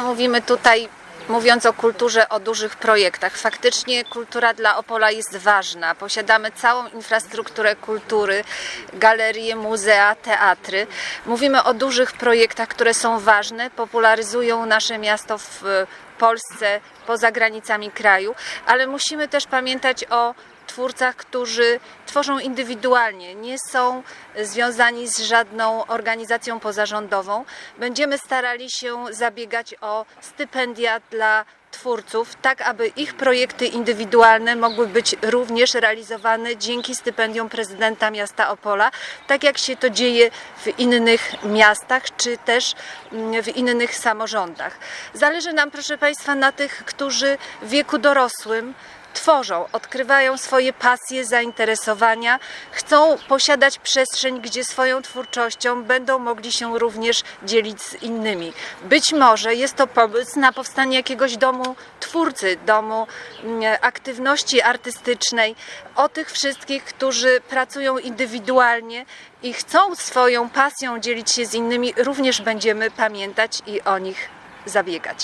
Mówimy tutaj, mówiąc o kulturze, o dużych projektach. Faktycznie kultura dla Opola jest ważna. Posiadamy całą infrastrukturę kultury, galerie, muzea, teatry. Mówimy o dużych projektach, które są ważne, popularyzują nasze miasto w Polsce, poza granicami kraju, ale musimy też pamiętać o twórcach, którzy tworzą indywidualnie, nie są związani z żadną organizacją pozarządową. Będziemy starali się zabiegać o stypendia dla twórców, tak aby ich projekty indywidualne mogły być również realizowane dzięki stypendium prezydenta miasta Opola, tak jak się to dzieje w innych miastach czy też mm, w innych samorządach. Zależy nam, proszę Państwa, na tych, którzy w wieku dorosłym tworzą, odkrywają swoje pasje, zainteresowania, chcą posiadać przestrzeń, gdzie swoją twórczością będą mogli się również dzielić z innymi. Być może jest to pomysł na powstanie jakiegoś domu twórcy, domu mm, aktywności artystycznej, o tych wszystkich, którzy pracują indywidualnie i chcą swoją pasją dzielić się z innymi, również będziemy pamiętać i o nich zabiegać.